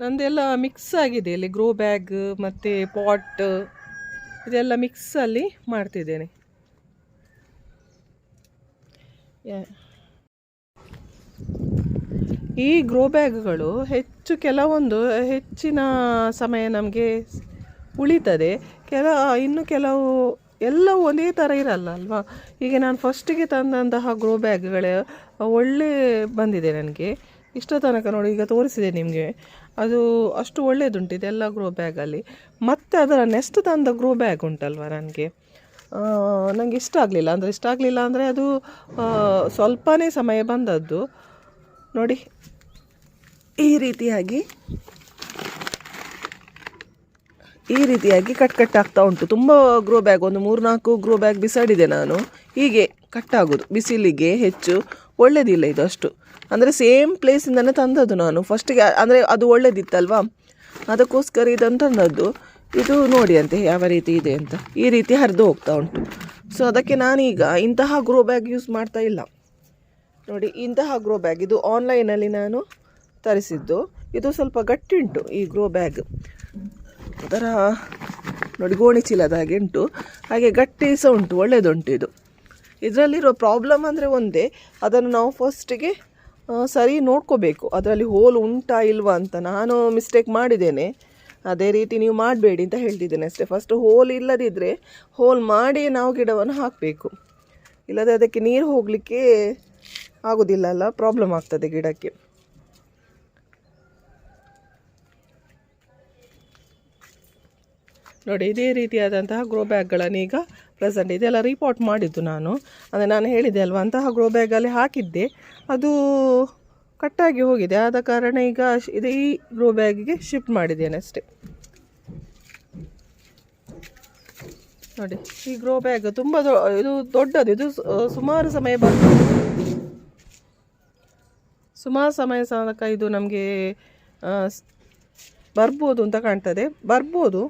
ನಂದೆಲ್ಲ ಮಿಕ್ಸ್ ಆಗಿದೆ. ಇಲ್ಲಿ ಗ್ರೋ ಬ್ಯಾಗ್ ಮತ್ತು ಪಾಟ್ ಇದೆಲ್ಲ ಮಿಕ್ಸಲ್ಲಿ ಮಾಡ್ತಿದ್ದೇನೆ. ಈ ಗ್ರೋ ಬ್ಯಾಗ್ಗಳು ಹೆಚ್ಚು ಕೆಲವೊಂದು ಹೆಚ್ಚಿನ ಸಮಯ ನಮಗೆ ಉಳಿತದೆ. ಕೆಲ ಇನ್ನು ಕೆಲವು ಎಲ್ಲವೂ ಒಂದೇ ಥರ ಇರಲ್ಲ ಅಲ್ವಾ? ಈಗ ನಾನು ಫಸ್ಟಿಗೆ ತಂದಂತಹ ಗ್ರೋ ಬ್ಯಾಗ್ಗಳೇ ಒಳ್ಳೆ ಬಂದಿದೆ ನನಗೆ. ಇಷ್ಟ ತನಕ ನೋಡಿ ಈಗ ತೋರಿಸಿದೆ ನಿಮಗೆ. ಅದು ಅಷ್ಟು ಒಳ್ಳೆಯದುಂಟು ಇದೆಲ್ಲ ಗ್ರೋ ಬ್ಯಾಗಲ್ಲಿ ಮತ್ತು ಅದರ ನೆಕ್ಸ್ಟ್ ತಂದ ಗ್ರೋ ಬ್ಯಾಗ್ ಉಂಟಲ್ವ ನನಗೆ? ನನಗೆ ಇಷ್ಟ ಆಗಲಿಲ್ಲ. ಅಂದರೆ ಇಷ್ಟ ಆಗಲಿಲ್ಲ ಅಂದರೆ ಅದು ಸ್ವಲ್ಪನೇ ಸಮಯ ಬಂದದ್ದು. ನೋಡಿ, ಈ ರೀತಿಯಾಗಿ ಈ ರೀತಿಯಾಗಿ ಕಟ್ ಕಟ್ ಆಗ್ತಾ ಉಂಟು. ತುಂಬ ಗ್ರೋ ಬ್ಯಾಗ್ ಒಂದು ಮೂರು ನಾಲ್ಕು ಗ್ರೋ ಬ್ಯಾಗ್ ಬಿಸಾಡಿದೆ ನಾನು. ಹೀಗೆ ಕಟ್ ಆಗೋದು. ಬಿಸಿಲಿಗೆ ಹೆಚ್ಚು ಒಳ್ಳೆಯದಿಲ್ಲ ಇದು ಅಷ್ಟು. ಅಂದರೆ ಸೇಮ್ ಪ್ಲೇಸಿಂದನೇ ತಂದದ್ದು ನಾನು. ಫಸ್ಟಿಗೆ ಅಂದರೆ ಅದು ಒಳ್ಳೇದಿತ್ತಲ್ವಾ? ಅದಕ್ಕೋಸ್ಕರ ಇದನ್ನು ತಂದದ್ದು. ಇದು ನೋಡಿ ಅಂತೆ, ಯಾವ ರೀತಿ ಇದೆ ಅಂತ. ಈ ರೀತಿ ಹರಿದು ಹೋಗ್ತಾ ಉಂಟು. ಸೊ ಅದಕ್ಕೆ ನಾನೀಗ ಇಂತಹ ಗ್ರೋ ಬ್ಯಾಗ್ ಯೂಸ್ ಮಾಡ್ತಾ ಇಲ್ಲ. ನೋಡಿ, ಇಂತಹ ಗ್ರೋ ಬ್ಯಾಗ್ ಇದು ಆನ್ಲೈನಲ್ಲಿ ನಾನು ತರಿಸಿದ್ದು. ಇದು ಸ್ವಲ್ಪ ಗಟ್ಟಿ ಉಂಟು ಈ ಗ್ರೋ ಬ್ಯಾಗ್ ಅದರ, ನೋಡಿ, ಗೋಣಿ ಚೀಲದ ಹಾಗೆ ಉಂಟು. ಹಾಗೆ ಗಟ್ಟಿ ಸಹ ಉಂಟು ಒಳ್ಳೆಯದುಂಟು ಇದು. ಇದರಲ್ಲಿರೋ ಪ್ರಾಬ್ಲಮ್ ಅಂದರೆ ಒಂದೇ, ಅದನ್ನು ನಾವು ಫಸ್ಟಿಗೆ ಸರಿ, ನೋಡ್ಕೋಬೇಕು. ಅದರಲ್ಲಿ ಹೋಲ್ ಉಂಟಾ ಇಲ್ವಾ ಅಂತ ನಾನು ಮಿಸ್ಟೇಕ್ ಮಾಡಿದ್ದೇನೆ. ಅದೇ ರೀತಿ ನೀವು ಮಾಡಬೇಡಿ ಅಂತ ಹೇಳ್ತಿದ್ದೇನೆ ಅಷ್ಟೇ. ಫಸ್ಟ್ ಹೋಲ್ ಇಲ್ಲದಿದ್ದರೆ ಹೋಲ್ ಮಾಡಿ ನಾವು ಗಿಡವನ್ನು ಹಾಕಬೇಕು. ಇಲ್ಲದೆ ಅದಕ್ಕೆ ನೀರು ಹೋಗಲಿಕ್ಕೆ ಆಗೋದಿಲ್ಲ ಅಲ್ಲ ಪ್ರಾಬ್ಲಮ್ ಆಗ್ತದೆ ಗಿಡಕ್ಕೆ. ನೋಡಿ, ಇದೇ ರೀತಿಯಾದಂತಹ ಗ್ರೋ ಬ್ಯಾಗ್ಗಳನ್ನು ಈಗ ಪ್ರೆಸೆಂಟ್ ಇದೆಲ್ಲ ರಿಪೋರ್ಟ್ ಮಾಡಿದ್ದು ನಾನು. ಅಂದರೆ ನಾನು ಹೇಳಿದೆ ಅಲ್ವಾ, ಅಂತಹ ಗ್ರೋ ಬ್ಯಾಗಲ್ಲಿ ಹಾಕಿದ್ದೆ. ಅದು ಕಟ್ಟಾಗಿ ಹೋಗಿದೆ. ಆದ ಕಾರಣ ಈಗ ಇದು ಈ ಗ್ರೋ ಬ್ಯಾಗಿಗೆ ಶಿಫ್ಟ್ ಮಾಡಿದ್ದೇನೆ ಅಷ್ಟೇ. ನೋಡಿ, ಈ ಗ್ರೋ ಬ್ಯಾಗ್ ತುಂಬ ಇದು ದೊಡ್ಡದು. ಇದು ಸುಮಾರು ಸಮಯ ಬಂದು ಸುಮಾರು ಸಮಯ ತನಕ ಇದು ನಮಗೆ ಬರ್ಬೋದು ಅಂತ ಕಾಣ್ತದೆ. ಬರ್ಬೋದು.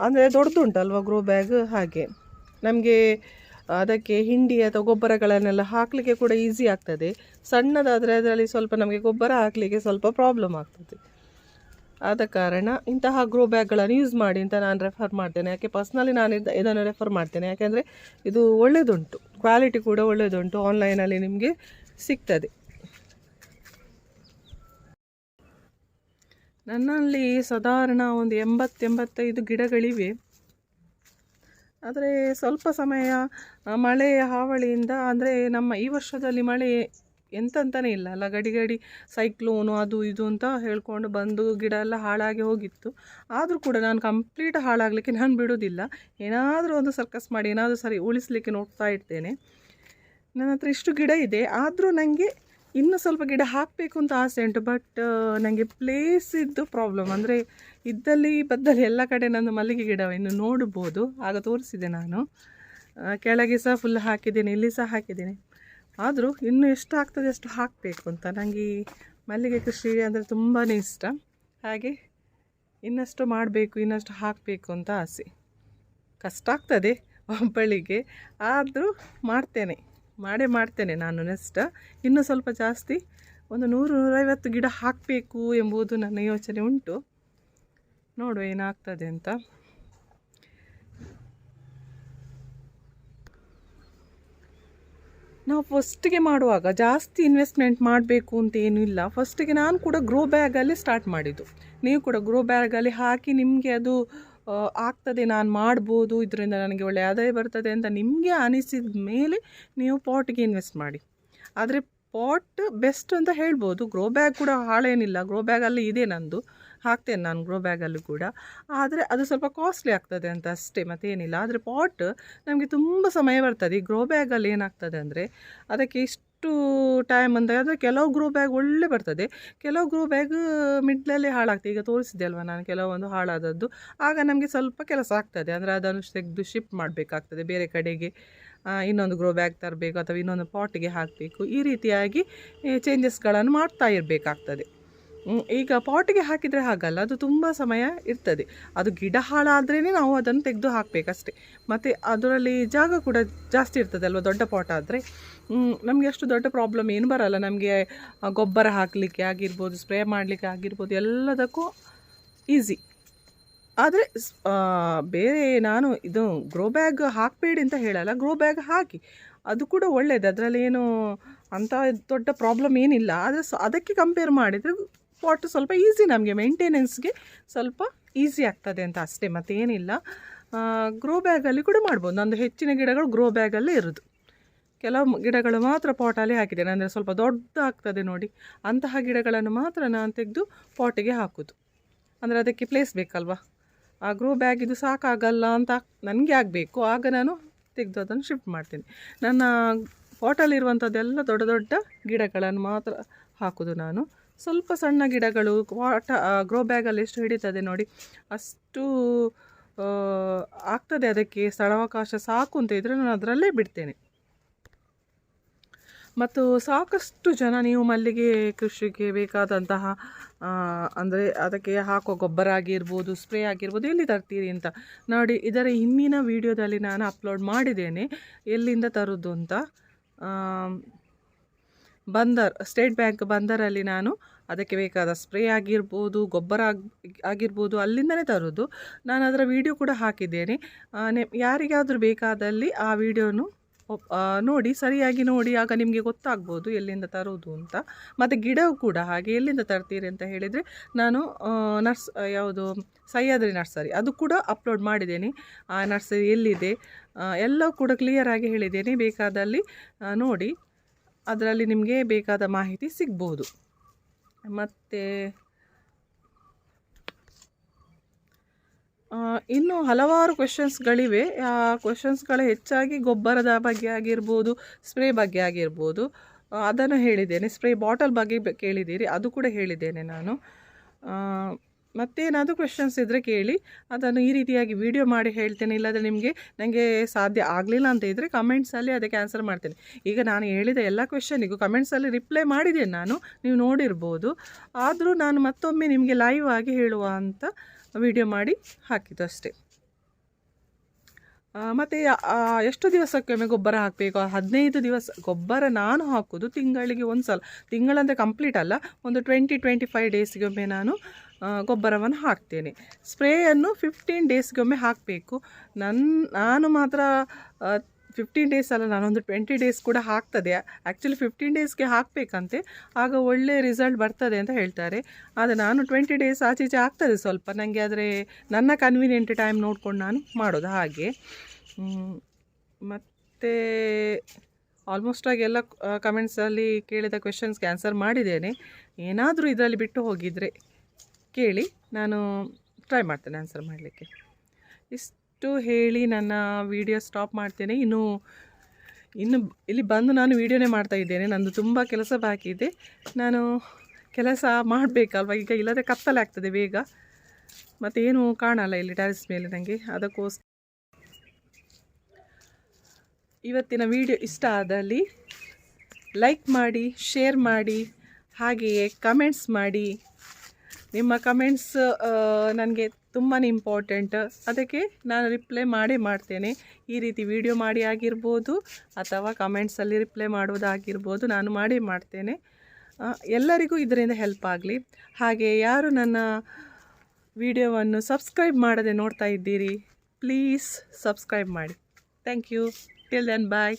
ಅಂದರೆ ದೊಡ್ಡದುಂಟಲ್ವ ಗ್ರೋ ಬ್ಯಾಗ್ ಹಾಗೆ? ನಮಗೆ ಅದಕ್ಕೆ ಹಿಂಡಿ ಅಥವಾ ಗೊಬ್ಬರಗಳನ್ನೆಲ್ಲ ಹಾಕಲಿಕ್ಕೆ ಕೂಡ ಈಸಿ ಆಗ್ತದೆ. ಸಣ್ಣದಾದರೆ ಅದರಲ್ಲಿ ಸ್ವಲ್ಪ ನಮಗೆ ಗೊಬ್ಬರ ಹಾಕಲಿಕ್ಕೆ ಸ್ವಲ್ಪ ಪ್ರಾಬ್ಲಮ್ ಆಗ್ತದೆ. ಆದ ಕಾರಣ ಇಂತಹ ಗ್ರೋ ಬ್ಯಾಗ್ಗಳನ್ನು ಯೂಸ್ ಮಾಡಿ ಅಂತ ನಾನು ರೆಫರ್ ಮಾಡ್ತೇನೆ. ಯಾಕೆ ಪರ್ಸ್ನಲಿ ನಾನು ಇದ- ಇದನ್ನು ರೆಫರ್ ಮಾಡ್ತೇನೆ. ಯಾಕೆಂದರೆ ಇದು ಒಳ್ಳೆಯದುಂಟು ಕ್ವಾಲಿಟಿ ಕೂಡ ಒಳ್ಳೆಯದುಂಟು ಆನ್ಲೈನಲ್ಲಿ ನಿಮಗೆ ಸಿಗ್ತದೆ. ನನ್ನಲ್ಲಿ ಸಾಧಾರಣ ಒಂದು ಎಂಬತ್ತೆಂಬತ್ತೈದು ಗಿಡಗಳಿವೆ. ಆದರೆ ಸ್ವಲ್ಪ ಸಮಯ ಮಳೆಯ ಹಾವಳಿಯಿಂದ, ಅಂದರೆ ನಮ್ಮ ಈ ವರ್ಷದಲ್ಲಿ ಮಳೆ ಎಂತಂತಾನೆ ಇಲ್ಲ ಅಲ್ಲ. ಗಡಿ ಗಡಿ ಸೈಕ್ಲೋನು ಅದು ಇದು ಅಂತ ಹೇಳ್ಕೊಂಡು ಬಂದು ಗಿಡ ಎಲ್ಲ ಹಾಳಾಗಿ ಹೋಗಿತ್ತು. ಆದರೂ ಕೂಡ ನಾನು ಕಂಪ್ಲೀಟ್ ಹಾಳಾಗಲಿಕ್ಕೆ *laughs* ನಾನು ಬಿಡೋದಿಲ್ಲ. ಏನಾದರೂ ಒಂದು ಸರ್ಕಸ್ ಮಾಡಿ, ಏನಾದರೂ ಸರಿ ಉಳಿಸಲಿಕ್ಕೆ ನೋಡ್ತಾ ಇರ್ತೇನೆ. ನನ್ನ ಹತ್ರ ಇಷ್ಟು ಗಿಡ ಇದೆ. ಆದರೂ ನನಗೆ ಇನ್ನೂ ಸ್ವಲ್ಪ ಗಿಡ ಹಾಕಬೇಕು ಅಂತ ಆಸೆ ಉಂಟು ಬಟ್ ನನಗೆ ಪ್ಲೇಸ್ ಇದ್ದು ಪ್ರಾಬ್ಲಮ್ ಅಂದರೆ ಇದ್ದಲ್ಲಿ, ಬದ್ದಲ್ಲಿ ಎಲ್ಲ ಕಡೆ ನಾನು ಮಲ್ಲಿಗೆ ಗಿಡ ಇನ್ನು ನೋಡ್ಬೋದು. ಆಗ ತೋರಿಸಿದೆ ನಾನು. ಕೆಳಗೆ ಸಹ ಫುಲ್ ಹಾಕಿದ್ದೇನೆ, ಇಲ್ಲಿ ಸಹ ಹಾಕಿದ್ದೇನೆ. ಆದರೂ ಇನ್ನೂ ಎಷ್ಟು ಆಗ್ತದೆ ಅಷ್ಟು ಹಾಕಬೇಕು ಅಂತ. ನನಗೆ ಮಲ್ಲಿಗೆ ಕೃಷಿ ಅಂದರೆ ತುಂಬಾ ಇಷ್ಟ. ಹಾಗೆ ಇನ್ನಷ್ಟು ಮಾಡಬೇಕು, ಇನ್ನಷ್ಟು ಹಾಕಬೇಕು ಅಂತ ಆಸೆ. ಕಷ್ಟ ಆಗ್ತದೆ ಒಬ್ಬಳಿಗೆ. ಆದರೂ ಮಾಡ್ತೇನೆ. ಮಾಡೇ ಮಾಡ್ತೇನೆ ನಾನು ನೆಕ್ಸ್ಟ್ ಇನ್ನೂ ಸ್ವಲ್ಪ ಜಾಸ್ತಿ, ಒಂದು ನೂರು, ನೂರೈವತ್ತು ಗಿಡ ಹಾಕಬೇಕು ಎಂಬುದು ನನ್ನ ಯೋಚನೆ ಉಂಟು. ನೋಡುವ ಏನಾಗ್ತದೆ ಅಂತ. ನಾವು ಫಸ್ಟಿಗೆ ಮಾಡುವಾಗ ಜಾಸ್ತಿ ಇನ್ವೆಸ್ಟ್ಮೆಂಟ್ ಮಾಡಬೇಕು ಅಂತ ಏನೂ ಇಲ್ಲ. ಫಸ್ಟಿಗೆ ನಾನು ಕೂಡ ಗ್ರೋ ಬ್ಯಾಗಲ್ಲಿ ಸ್ಟಾರ್ಟ್ ಮಾಡಿದ್ದು. ನೀವು ಕೂಡ ಗ್ರೋ ಬ್ಯಾಗಲ್ಲಿ ಹಾಕಿ ನಿಮಗೆ ಅದು ಆಗ್ತದೆ, ನಾನು ಮಾಡ್ಬೋದು, ಇದರಿಂದ ನನಗೆ ಒಳ್ಳೆ ಆದಾಯ ಬರ್ತದೆ ಅಂತ ನಿಮಗೆ ಅನಿಸಿದ ಮೇಲೆ ನೀವು ಪಾಟ್ಗೆ ಇನ್ವೆಸ್ಟ್ ಮಾಡಿ. ಆದರೆ ಪಾಟ್ ಬೆಸ್ಟ್ ಅಂತ ಹೇಳ್ಬೋದು. ಗ್ರೋ ಬ್ಯಾಗ್ ಕೂಡ ಹಾಳೇನಿಲ್ಲ. ಗ್ರೋ ಬ್ಯಾಗಲ್ಲಿ ಇದೆ ನಂದು. ಹಾಕ್ತೇನೆ ನಾನು ಗ್ರೋ ಬ್ಯಾಗಲ್ಲೂ ಕೂಡ. ಆದರೆ ಅದು ಸ್ವಲ್ಪ ಕಾಸ್ಟ್ಲಿ ಆಗ್ತದೆ ಅಂತ ಅಷ್ಟೇ, ಮತ್ತೇನಿಲ್ಲ. ಆದರೆ ಪಾಟ್ ನಮಗೆ ತುಂಬ ಸಮಯ ಬರ್ತದೆ. ಈ ಗ್ರೋ ಬ್ಯಾಗಲ್ಲಿ ಏನಾಗ್ತದೆ ಅಂದರೆ ಅದಕ್ಕೆ ಇಷ್ಟು ಟೈಮ್ ಅಂದಾಗ ಅಂದರೆ ಕೆಲವು ಗ್ರೋ ಬ್ಯಾಗ್ ಒಳ್ಳೆ ಬರ್ತದೆ. ಕೆಲವು ಗ್ರೋ ಬ್ಯಾಗ್ ಮಿಡ್ಲಲ್ಲಿ ಹಾಳಾಗ್ತದೆ. ಈಗ ತೋರಿಸಿದೆ ಅಲ್ವಾ ನಾನು ಕೆಲವೊಂದು ಹಾಳಾದದ್ದು. ಆಗ ನಮಗೆ ಸ್ವಲ್ಪ ಕೆಲಸ ಆಗ್ತದೆ. ಅಂದರೆ ಅದನ್ನು ತೆಗೆದು ಶಿಫ್ಟ್ ಮಾಡಬೇಕಾಗ್ತದೆ. ಬೇರೆ ಕಡೆಗೆ ಇನ್ನೊಂದು ಗ್ರೋ ಬ್ಯಾಗ್ ತರಬೇಕು ಅಥವಾ ಇನ್ನೊಂದು ಪಾಟಿಗೆ ಹಾಕಬೇಕು. ಈ ರೀತಿಯಾಗಿ ಚೇಂಜಸ್ಗಳನ್ನು ಮಾಡ್ತಾ ಇರಬೇಕಾಗ್ತದೆ. ಈಗ ಪಾಟಿಗೆ ಹಾಕಿದರೆ ಹಾಗಲ್ಲ, ಅದು ತುಂಬ ಸಮಯ ಇರ್ತದೆ. ಅದು ಗಿಡ ಹಾಳಾದ್ರೇ ನಾವು ಅದನ್ನು ತೆಗೆದು ಹಾಕಬೇಕಷ್ಟೆ. ಮತ್ತು ಅದರಲ್ಲಿ ಜಾಗ ಕೂಡ ಜಾಸ್ತಿ ಇರ್ತದೆ ಅಲ್ವಾ ದೊಡ್ಡ ಪಾಟ್ ಆದರೆ? ನಮಗೆ ಅಷ್ಟು ದೊಡ್ಡ ಪ್ರಾಬ್ಲಮ್ ಏನು ಬರಲ್ಲ. ನಮಗೆ ಗೊಬ್ಬರ ಹಾಕಲಿಕ್ಕೆ ಆಗಿರ್ಬೋದು ಸ್ಪ್ರೇ ಮಾಡಲಿಕ್ಕೆ ಆಗಿರ್ಬೋದು, ಎಲ್ಲದಕ್ಕೂ ಈಸಿ ಆದರೆ ಬೇರೆ ನಾನು ಇದು ಗ್ರೋ ಬ್ಯಾಗ್ ಹಾಕಬೇಡಿ ಅಂತ ಹೇಳಲ್ಲ ಗ್ರೋ ಬ್ಯಾಗ್ ಹಾಕಿ. ಅದು ಕೂಡ ಒಳ್ಳೆಯದು ಅದರಲ್ಲಿ ಏನು ಅಂಥ ದೊಡ್ಡ ಪ್ರಾಬ್ಲಮ್ ಏನಿಲ್ಲ. ಆದರೆ ಅದಕ್ಕೆ ಕಂಪೇರ್ ಮಾಡಿದರೆ ಪಾಟ್ ಸ್ವಲ್ಪ ಈಸಿ ನಮಗೆ ಮೇಂಟೆನೆನ್ಸ್ಗೆ ಸ್ವಲ್ಪ ಈಸಿ ಆಗ್ತದೆ ಅಂತ ಅಷ್ಟೇ, ಮತ್ತೇನಿಲ್ಲ. ಗ್ರೋ ಬ್ಯಾಗಲ್ಲಿ ಕೂಡ ಮಾಡ್ಬೋದು. ನಂದು ಹೆಚ್ಚಿನ ಗಿಡಗಳು ಗ್ರೋ ಬ್ಯಾಗಲ್ಲೇ ಇರೋದು. ಕೆಲವು ಗಿಡಗಳು ಮಾತ್ರ ಪಾಟಲ್ಲೇ ಹಾಕಿದ್ದೇನೆ. ಅಂದರೆ ಸ್ವಲ್ಪ ದೊಡ್ಡ ಆಗ್ತದೆ ನೋಡಿ. ಅಂತಹ ಗಿಡಗಳನ್ನು ಮಾತ್ರ ನಾನು ತೆಗೆದು ಪಾಟಿಗೆ ಹಾಕೋದು. ಅಂದರೆ ಅದಕ್ಕೆ ಪ್ಲೇಸ್ ಬೇಕಲ್ವಾ? ಆ ಗ್ರೋ ಬ್ಯಾಗ್ ಇದು ಸಾಕಾಗಲ್ಲ ಅಂತ ನನಗೆ ಆಗಬೇಕು. ಆಗ ನಾನು ತೆಗೆದು ಅದನ್ನು ಶಿಫ್ಟ್ ಮಾಡ್ತೀನಿ. ನನ್ನ ಪಾಟಲ್ಲಿರುವಂಥದ್ದೆಲ್ಲ ದೊಡ್ಡ ದೊಡ್ಡ ಗಿಡಗಳನ್ನು ಮಾತ್ರ ಹಾಕೋದು ನಾನು. ಸ್ವಲ್ಪ ಸಣ್ಣ ಗಿಡಗಳು, ವಾಟ ಗ್ರೋ ಬ್ಯಾಗಲ್ಲಿ ಎಷ್ಟು ಹಿಡಿತದೆ ನೋಡಿ. ಅಷ್ಟು ಆಗ್ತದೆ ಅದಕ್ಕೆ ಸ್ಥಳಾವಕಾಶ ಸಾಕು ಅಂತ ಇದ್ದರೆ ನಾನು ಅದರಲ್ಲೇ ಬಿಡ್ತೇನೆ. ಮತ್ತು ಸಾಕಷ್ಟು ಜನ ನೀವು ಮಲ್ಲಿಗೆ ಕೃಷಿಗೆ ಬೇಕಾದಂತಹ ಅಂದರೆ ಅದಕ್ಕೆ ಹಾಕೋ ಗೊಬ್ಬರ ಆಗಿರ್ಬೋದು, ಸ್ಪ್ರೇ ಆಗಿರ್ಬೋದು ಎಲ್ಲಿ ತರ್ತೀರಿ ಅಂತ ನೋಡಿ. ಇದರ ಹಿಂದಿನ ವಿಡಿಯೋದಲ್ಲಿ ನಾನು ಅಪ್ಲೋಡ್ ಮಾಡಿದ್ದೇನೆ. ಎಲ್ಲಿಂದ ತರೋದು ಅಂತ? ಬಂದರ್, ಸ್ಟೇಟ್ ಬ್ಯಾಂಕ್ ಬಂದರಲ್ಲಿ ನಾನು ಅದಕ್ಕೆ ಬೇಕಾದ ಸ್ಪ್ರೇ ಆಗಿರ್ಬೋದು, ಗೊಬ್ಬರ ಆಗಿ, ಆಗಿರ್ಬೋದು ಅಲ್ಲಿಂದಲೇ ತರೋದು. ನಾನು ಅದರ ವಿಡಿಯೋ ಕೂಡ ಹಾಕಿದ್ದೇನೆ. ಯಾರಿಗಾದರೂ ಬೇಕಾದಲ್ಲಿ ಆ ವಿಡಿಯೋನು ನೋಡಿ, ಸರಿಯಾಗಿ ನೋಡಿ, ಆಗ ನಿಮಗೆ ಗೊತ್ತಾಗ್ಬೋದು ಎಲ್ಲಿಂದ ತರೋದು ಅಂತ. ಮತ್ತು ಗಿಡವು ಕೂಡ ಹಾಗೆ ಎಲ್ಲಿಂದ ತರ್ತೀರಿ ಅಂತ ಹೇಳಿದರೆ, ನಾನು ನರ್ಸ್, ಯಾವುದು, ಸಹ್ಯಾದ್ರಿ ನರ್ಸರಿ, ಅದು ಕೂಡ ಅಪ್ಲೋಡ್ ಮಾಡಿದ್ದೇನೆ. ಆ, ನರ್ಸರಿ ಎಲ್ಲಿದೆ? ಎಲ್ಲವೂ ಕೂಡ ಕ್ಲಿಯರಾಗಿ ಹೇಳಿದ್ದೇನೆ. ಬೇಕಾದಲ್ಲಿ ನೋಡಿ. ಅದರಲ್ಲಿ ನಿಮಗೆ ಬೇಕಾದ ಮಾಹಿತಿ ಸಿಗ್ಬೋದು. ಮತ್ತು ಇನ್ನು ಹಲವಾರು ಕ್ವೆಶನ್ಸ್ಗಳಿವೆ ಆ ಕ್ವೆಶನ್ಸ್ಗಳು ಹೆಚ್ಚಾಗಿ ಗೊಬ್ಬರದ ಬಗ್ಗೆ ಆಗಿರ್ಬೋದು ಸ್ಪ್ರೇ ಬಗ್ಗೆ ಆಗಿರ್ಬೋದು. ಅದನ್ನು ಹೇಳಿದ್ದೇನೆ. ಸ್ಪ್ರೇ ಬಾಟಲ್ ಬಗ್ಗೆ ಕೇಳಿದ್ದೀರಿ. ಅದು ಕೂಡ ಹೇಳಿದ್ದೇನೆ ನಾನು. ಮತ್ತೇನಾದರೂ ಕ್ವೆಶನ್ಸ್ ಇದ್ದರೆ ಕೇಳಿ. ಅದನ್ನು ಈ ರೀತಿಯಾಗಿ ವಿಡಿಯೋ ಮಾಡಿ ಹೇಳ್ತೇನೆ. ಇಲ್ಲಾದರೆ ನಿಮಗೆ ನನಗೆ ಸಾಧ್ಯ ಆಗಲಿಲ್ಲ ಅಂತ ಇದ್ದರೆ ಕಮೆಂಟ್ಸಲ್ಲಿ ಅದಕ್ಕೆ ಆನ್ಸರ್ ಮಾಡ್ತೇನೆ. ಈಗ ನಾನು ಹೇಳಿದ ಎಲ್ಲ ಕ್ವೆಶನಿಗೂ ಕಮೆಂಟ್ಸಲ್ಲಿ ರಿಪ್ಲೈ ಮಾಡಿದ್ದೇನೆ ನಾನು. ನೀವು ನೋಡಿರ್ಬೋದು. ಆದರೂ ನಾನು ಮತ್ತೊಮ್ಮೆ ನಿಮಗೆ ಲೈವ್ ಆಗಿ ಹೇಳುವ ಅಂತ ವಿಡಿಯೋ ಮಾಡಿ ಹಾಕಿದ್ದು ಅಷ್ಟೇ. ಮತ್ತು ಎಷ್ಟು ದಿವಸಕ್ಕೊಮ್ಮೆ ಗೊಬ್ಬರ ಹಾಕಬೇಕು? ಹದಿನೈದು ದಿವಸ, ಗೊಬ್ಬರ ನಾನು ಹಾಕೋದು ತಿಂಗಳಿಗೆ ಒಂದು ಸಲ ತಿಂಗಳಂದರೆ ಕಂಪ್ಲೀಟ್ ಅಲ್ಲ. ಒಂದು ಟ್ವೆಂಟಿ ಟ್ವೆಂಟಿ ಫೈವ್ ಡೇಸ್ಗೊಮ್ಮೆ ನಾನು ಗೊಬ್ಬರವನ್ನು ಹಾಕ್ತೇನೆ. ಸ್ಪ್ರೇಯನ್ನು ಫಿಫ್ಟೀನ್ ಡೇಸ್ಗೊಮ್ಮೆ ಹಾಕಬೇಕು. ನನ್ನ ನಾನು ಮಾತ್ರ ಫಿಫ್ಟೀನ್ ಡೇಸ್ ಅಲ್ಲ, ನಾನೊಂದು ಟ್ವೆಂಟಿ ಡೇಸ್ ಕೂಡ ಹಾಕ್ತದೆ. ಆ್ಯಕ್ಚುಲಿ ಫಿಫ್ಟೀನ್ ಡೇಸ್ಗೆ ಹಾಕಬೇಕಂತೆ. ಆಗ ಒಳ್ಳೆಯ ರಿಸಲ್ಟ್ ಬರ್ತದೆ ಅಂತ ಹೇಳ್ತಾರೆ. ಆದರೆ ನಾನು ಟ್ವೆಂಟಿ ಡೇಸ್ ಆಚೀಚೆ ಆಗ್ತದೆ ಸ್ವಲ್ಪ. ನನಗೆ ಆದರೆ ನನ್ನ ಕನ್ವೀನಿಯೆಂಟ್ ಟೈಮ್ ನೋಡ್ಕೊಂಡು ನಾನು ಮಾಡೋದು ಹಾಗೆ. ಮತ್ತು ಆಲ್ಮೋಸ್ಟ್ ಆಗಿ ಎಲ್ಲ ಕಮೆಂಟ್ಸಲ್ಲಿ ಕೇಳಿದ ಕ್ವೆಶನ್ಸ್ಗೆ ಆನ್ಸರ್ ಮಾಡಿದ್ದೇನೆ. ಏನಾದರೂ ಇದರಲ್ಲಿ ಬಿಟ್ಟು ಹೋಗಿದರೆ. ಕೇಳಿ ನಾನು ಟ್ರೈ ಮಾಡ್ತೇನೆ ಆನ್ಸರ್ ಮಾಡಲಿಕ್ಕೆ. ಇಷ್ಟು ಹೇಳಿ ನನ್ನ ವಿಡಿಯೋ ಸ್ಟಾಪ್ ಮಾಡ್ತೇನೆ. ಇನ್ನು ಇನ್ನು ಇಲ್ಲಿ ಬಂದು ನಾನು ವೀಡಿಯೋನೇ ಮಾಡ್ತಾ ಇದ್ದೇನೆ. ನಂದು ತುಂಬ ಕೆಲಸ ಬಾಕಿ ಇದೆ. ನಾನು ಕೆಲಸ ಮಾಡಬೇಕಲ್ವ? ಈಗ ಇಲ್ಲದೆ ಕತ್ತಲೆ ಆಗ್ತದೆ ಬೇಗ. ಏನು ಕಾಣಲ್ಲ ಇಲ್ಲಿ ಟ್ಯಾರಿಸ್ ಮೇಲೆ ನನಗೆ ಅದಕ್ಕೋಸ್ಕರ ಇವತ್ತಿನ ವಿಡಿಯೋ ಇಷ್ಟ ಆದಲ್ಲಿ ಲೈಕ್ ಮಾಡಿ ಶೇರ್ ಮಾಡಿ, ಹಾಗೆಯೇ ಕಮೆಂಟ್ಸ್ ಮಾಡಿ. ನಿಮ್ಮ ಕಮೆಂಟ್ಸ್ ನನಗೆ ತುಂಬಾ ಇಂಪಾರ್ಟೆಂಟ್ ಅದಕ್ಕೆ ನಾನು ರಿಪ್ಲೈ ಮಾಡೇ ಮಾಡ್ತೇನೆ. ಈ ರೀತಿ ವಿಡಿಯೋ ಮಾಡಿ ಆಗಿರ್ಬೋದು, ಅಥವಾ ಕಮೆಂಟ್ಸಲ್ಲಿ ರಿಪ್ಲೈ ಮಾಡೋದಾಗಿರ್ಬೋದು ನಾನು ಮಾಡೇ ಮಾಡ್ತೇನೆ. ಎಲ್ಲರಿಗೂ ಇದರಿಂದ ಹೆಲ್ಪ್ ಆಗಲಿ. ಹಾಗೆ ಯಾರು ನನ್ನ ವಿಡಿಯೋವನ್ನು ಸಬ್ಸ್ಕ್ರೈಬ್ ಮಾಡದೆ ನೋಡ್ತಾ ಇದ್ದೀರಿ ಪ್ಲೀಸ್ ಸಬ್ಸ್ಕ್ರೈಬ್ ಮಾಡಿ. Thank you till then bye